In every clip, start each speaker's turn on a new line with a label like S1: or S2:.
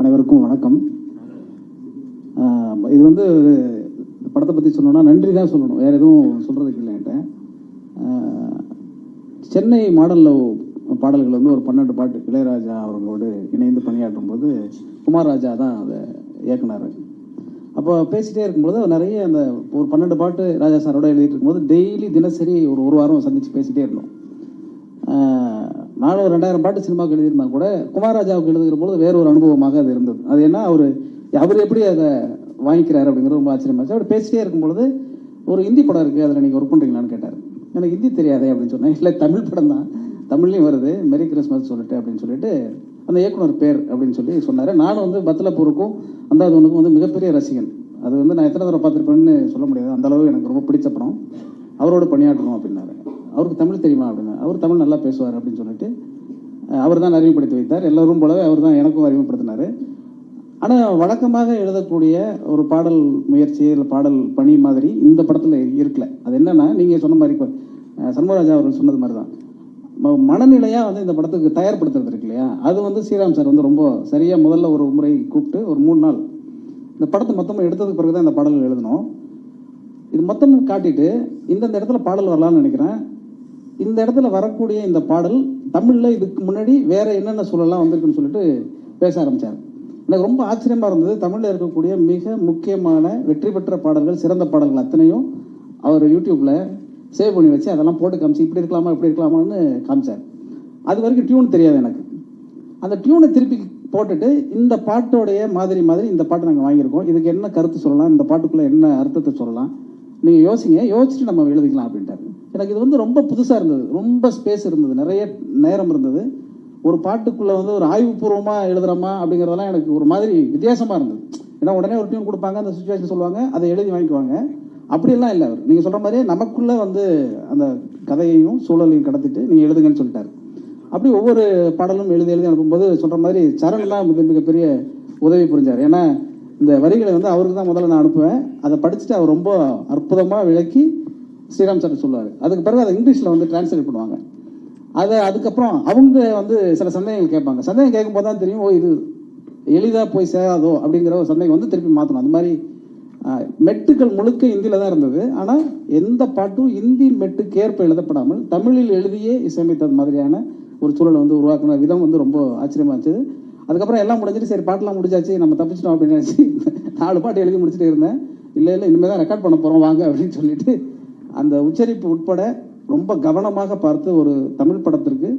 S1: அனைவருக்கும் வணக்கம். இது வந்து படத்தை பற்றி சொல்லணும்னா நன்றி தான் சொல்லணும். வேறு எதுவும் சொல்கிறதுக்கு இல்லை என்கிட்ட. சென்னை மாடலில் பாடல்கள் வந்து ஒரு பன்னெண்டு பாட்டு இளையராஜா அவர்களோடு இணைந்து பணியாற்றும் போது குமார் ராஜா தான் அதை இயக்குனார். அப்போ பேசிகிட்டே இருக்கும்போது நிறைய அந்த ஒரு பன்னெண்டு பாட்டு ராஜா சாரோட எழுதிட்டு இருக்கும்போது டெய்லி தினசரி ஒரு ஒரு வாரம் சந்தித்து பேசிகிட்டே இருந்தோம். நானும் ஒரு ரெண்டாயிரம் பாட்டு சினிமாவுக்கு எழுதியிருந்தா கூட குமாரராஜாவுக்கு எழுதுகிற பொழுது வேற ஒரு அனுபவமாக அது இருந்தது. அது என்ன அவர் அவர் எப்படி அதை வாங்கிக்கிறாரு அப்படிங்கிறது ரொம்ப ஆச்சரியமா இருந்துச்சு. அவர் பேசிட்டே இருக்கும் பொழுது ஒரு ஹிந்தி படம் இருக்குது அதில் நீங்கள் ஒர்க் பண்ணுறீங்களான்னு கேட்டார். எனக்கு ஹிந்தி தெரியாதே அப்படின்னு சொன்னேன். இல்லை தமிழ் படம் தான். தமிழ்லையும் வருது. மெரி கிறிஸ்மஸ் சொல்லிட்டு அப்படின்னு சொல்லிட்டு அந்த இயக்குனர் பேர் அப்படின்னு சொல்லி சொன்னார். நானும் வந்து பத்லப்பூருக்கும் அந்தாதவனுக்கும் வந்து மிகப்பெரிய ரசிகன். அது வந்து நான் எத்தனை தடவை பார்த்துருப்பேன்னு சொல்ல முடியாது. அந்தளவு எனக்கு ரொம்ப பிடிச்ச படம். அவரோட பணியாற்றணும் அப்படின்னாரு. அவருக்கு தமிழ் தெரியுமா அப்படின்னு. அவர் தமிழ் நல்லா பேசுவார் அப்படின்னு சொல்லிட்டு அவர் தான் அறிமுகப்படுத்தி வைத்தார். எல்லோரும் போலவே அவர் தான் எனக்கும் அறிமுகப்படுத்தினார். ஆனால் வழக்கமாக எழுதக்கூடிய ஒரு பாடல் முயற்சி இல்லை பாடல் பணி மாதிரி இந்த படத்தில் இருக்கல. அது என்னென்னா நீங்கள் சொன்ன மாதிரி இப்போ அஹ், சண்முகராஜா அவர்கள் சொன்னது மாதிரி தான் ம- வந்து இந்த படத்துக்கு தயார்படுத்துறது இருக்கு இல்லையா? அது வந்து ஸ்ரீராம் சார் வந்து ரொம்ப சரியாக முதல்ல ஒரு முறை கூப்பிட்டு ஒரு மூணு நாள் இந்த படத்தை மொத்தமாக எடுத்ததுக்கு பிறகு தான் இந்த பாடல் எழுதணும். இது மொத்தமும் காட்டிட்டு இந்தந்த இடத்துல பாடல் வரலாம்னு நினைக்கிறேன். இந்த இடத்துல வரக்கூடிய இந்த பாடல் தமிழில் இதுக்கு முன்னாடி வேற என்னென்ன சூழலாம் வந்திருக்குன்னு சொல்லிட்டு பேச ஆரம்பிச்சார். எனக்கு ரொம்ப ஆச்சரியமா இருந்தது. தமிழில் இருக்கக்கூடிய மிக முக்கியமான வெற்றி பெற்ற பாடல்கள் சிறந்த பாடல்கள் அத்தனையும் அவர் யூடியூப்ல சேவ் பண்ணி வச்சு அதெல்லாம் போட்டு காமிச்சு இப்படி இருக்கலாமா இப்படி இருக்கலாமான்னு காமிச்சார். அது வரைக்கும் டியூன் தெரியாது எனக்கு. அந்த டியூனை திருப்பி போட்டுட்டு இந்த பாட்டோடைய மாதிரி மாதிரி இந்த பாட்டை நாங்கள் வாங்கியிருக்கோம். இதுக்கு என்ன கருத்து சொல்லலாம்? இந்த பாட்டுக்குள்ள என்ன அர்த்தத்தை சொல்லலாம்? நீங்கள் யோசிங்க. யோசிச்சுட்டு நம்ம எழுதிக்கலாம் அப்படின்ட்டாரு. எனக்கு இது வந்து ரொம்ப புதுசாக இருந்தது. ரொம்ப ஸ்பேஸ் இருந்தது. நிறைய நேரம் இருந்தது. ஒரு பாட்டுக்குள்ளே வந்து ஒரு ஆய்வுபூர்வமாக எழுதுகிறோமா அப்படிங்கிறதெல்லாம் எனக்கு ஒரு மாதிரி வித்தியாசமாக இருந்தது. ஏன்னா உடனே ஒரு டியூன் கொடுப்பாங்க அந்த சுச்சுவேஷன் சொல்லுவாங்க அதை எழுதி வாங்கிக்குவாங்க. அப்படியெல்லாம் இல்லை அவர். நீங்கள் சொல்கிற மாதிரியே நமக்குள்ளே வந்து அந்த கதையையும் சூழலையும் கடத்திட்டு நீங்கள் எழுதுங்கன்னு சொல்லிட்டாரு. அப்படி ஒவ்வொரு பாடலும் எழுதி எழுதி அனுப்பும்போது சொல்கிற மாதிரி சரண்லாம் மிக மிகப்பெரிய உதவி புரிஞ்சார். ஏன்னா இந்த வரிகளை வந்து அவருக்கு தான் முதல்ல நான் அனுப்புவேன். அதை படிச்சுட்டு அவர் ரொம்ப அற்புதமாக விளக்கி ஸ்ரீராம் சார் சொல்லுவார். அதுக்கு பிறகு அதை இங்கிலீஷில் வந்து டிரான்ஸ்லேட் பண்ணுவாங்க. அதை அதுக்கப்புறம் அவங்க வந்து சில சந்தேகங்கள் கேட்பாங்க. சந்தேகம் கேட்கும்போது தான் தெரியும் ஓ இது எளிதாக போய் சேராதோ அப்படிங்கிற ஒரு சந்தேகம் வந்து திருப்பி மாற்றணும் அந்த மாதிரி மெட்டுக்கள் முழுக்க இந்தியில் தான் இருந்தது. ஆனால் எந்த பாட்டும் இந்தி மெட்டுக்கு ஏற்ப எழுதப்படாமல் தமிழில் எழுதியே இசையமைத்தது மாதிரியான ஒரு சூழலை வந்து உருவாக்கின விதம் வந்து ரொம்ப ஆச்சரியமா இருந்துச்சு. அதுக்கப்புறம் எல்லாம் முடிஞ்சிட்டு சரி பாட்டெல்லாம் முடிஞ்சாச்சு நம்ம தப்பிச்சிட்டோம் அப்படின்னு நினச்சி நாலு பாட்டு எழுதி முடிச்சுட்டு இருந்தேன். இல்லை இல்லை இனிமேல் தான் ரெக்கார்ட் பண்ண போகிறோம் வாங்க அப்படின்னு சொல்லிட்டு அந்த உச்சரிப்பு உட்பட ரொம்ப கவனமாக பார்த்து ஒரு தமிழ் படத்திற்கு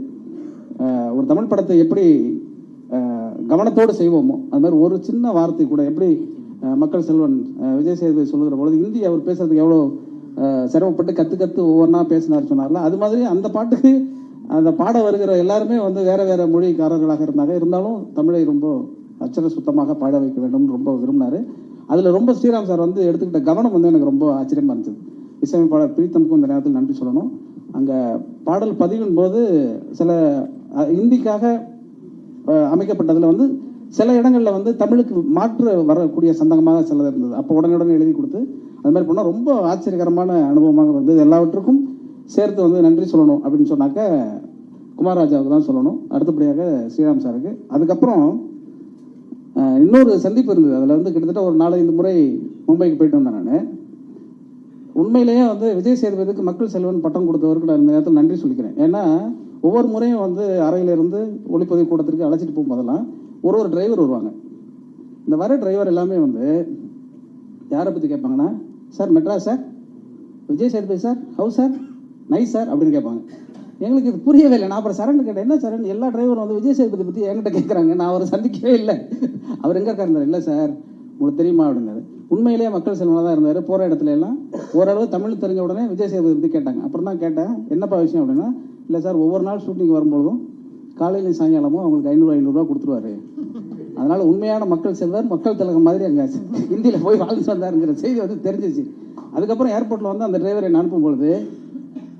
S1: ஒரு தமிழ் படத்தை எப்படி கவனத்தோடு செய்வோமோ அது மாதிரி ஒரு சின்ன வார்த்தை கூட எப்படி மக்கள் செல்வன் விஜய் சேதுபதி சொல்லுகிற பொழுது ஹிந்தி அவர் பேசுறதுக்கு எவ்வளோ சிரமப்பட்டு கற்று கற்று ஒவ்வொன்றா பேசினார் சொன்னார்ல அது மாதிரி அந்த பாட்டுக்கு அந்த பாட வருகிற எல்லாருமே வந்து வேற வேற மொழிக்காரர்களாக இருந்தாங்க. இருந்தாலும் தமிழை ரொம்ப அச்சர சுத்தமாக பாட வைக்க வேண்டும்னு ரொம்ப விரும்பினார். அதில் ரொம்ப ஸ்ரீராம் சார் வந்து எடுத்துக்கிட்ட கவனம் வந்து எனக்கு ரொம்ப ஆச்சரியமாக இருந்துச்சு இசையமைப்பாளர் பிரீத்தமுக்கும் இந்த நேரத்தில் நன்றி சொல்லணும். அங்கே பாடல் பதிவின் போது சில ஹிந்திக்காக இந்திக்காக வந்து சில இடங்களில் வந்து தமிழுக்கு மாற்று வரக்கூடிய சந்தகமாக சிலது இருந்தது. அப்போ உடனுடன் எழுதி கொடுத்து அது மாதிரி பண்ணால் ரொம்ப ஆச்சரியகரமான அனுபவமாக இருந்தது. எல்லாவற்றுக்கும் சேர்த்து வந்து நன்றி சொல்லணும் அப்படின்னு சொன்னாக்க குமாரராஜாவுக்கு தான் சொல்லணும். அடுத்தபடியாக ஸ்ரீராம் சாருக்கு. அதுக்கப்புறம் இன்னொரு சந்திப்பு இருந்தது. அதில் வந்து கிட்டத்தட்ட ஒரு நாலஞ்சு முறை மும்பைக்கு போயிட்டு வந்தேன் நான். உண்மையிலேயே வந்து விஜய் சேதுபதிக்கு மக்கள் செல்வன் பட்டம் கொடுத்தவருக்கு நான் இந்த நேரத்தில் நன்றி சொல்லிக்கிறேன். ஏன்னா ஒவ்வொரு முறையும் வந்து அறையிலிருந்து ஒளிப்பதிவு கூட்டத்திற்கு அழைச்சிட்டு போகும்போதெல்லாம் ஒரு ஒரு டிரைவர் வருவாங்க. இந்த வர டிரைவர் எல்லாமே வந்து யாரை பற்றி கேட்பாங்கன்னா sir Madras sir? Vijay Sethupathi sir? House sir? Nice sir? அப்படின்னு கேட்பாங்க. எங்களுக்கு இது புரியவே இல்லை. நான் அப்புறம் சரண் கேட்டேன் என்ன சரண் எல்லா டிரைவரும் வந்து விஜய் சேதுபதி பற்றி என்கிட்ட கேட்குறாங்க. நான் அவரை சந்திக்கவே இல்லை. அவர் எங்கே இருக்காருந்தார் இல்லை சார் உங்களுக்கு தெரியுமா? அப்படின்னாரு. உண்மையிலேயே மக்கள் செல்வனாக தான் இருந்தார். போகிற இடத்துல எல்லாம் ஓரளவு தமிழ் தெரிஞ்ச உடனே விஜய் சேதுபதி பற்றி கேட்டாங்க. அப்புறம் தான் கேட்டேன் என்னப்பா விஷயம் அப்படின்னா இல்லை சார் ஒவ்வொரு நாள் ஷூட்டிங் வரும்பொழுதும் காலையிலையும் சாயங்காலமும் அவங்களுக்கு ஐநூறு ஐநூறுரூவா கொடுத்துருவாரு. அதனால உண்மையான மக்கள் செல்வர் மக்கள் திலகம் மாதிரி அங்கே இந்தியில் போய் வாழ்ந்து வந்தாருங்கிற செய்தி வந்து தெரிஞ்சிச்சு. அதுக்கப்புறம் ஏர்போர்ட்டில் வந்து அந்த டிரைவர் என்னை அனுப்பும்பொழுது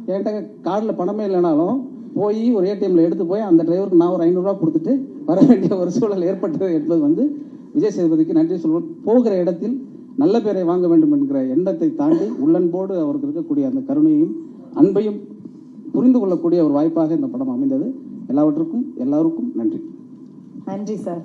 S1: என்கிட்ட கார்டில் பணமே இல்லைனாலும் போய் ஒரு ஏடிஎம்ல எடுத்து போய் அந்த டிரைவருக்கு நான் ஒரு ஐநூறுரூவா கொடுத்துட்டு வர வேண்டிய ஒரு சூழல் ஏற்பட்டது என்பது வந்து விஜய் சேதுபதிக்கு நன்றி சொல்வோம். போகிற இடத்தில் நல்ல பேரை வாங்க வேண்டும் என்கிற எண்ணத்தை தாண்டி உள்ளன்போடு அவருக்கு இருக்கக்கூடிய அந்த கருணையும் அன்பையும் புரிந்து கொள்ளக்கூடிய ஒரு வாய்ப்பாக இந்த படம் அமைந்தது. எல்லாவற்றுக்கும் எல்லாருக்கும் நன்றி.
S2: நன்றி சார்.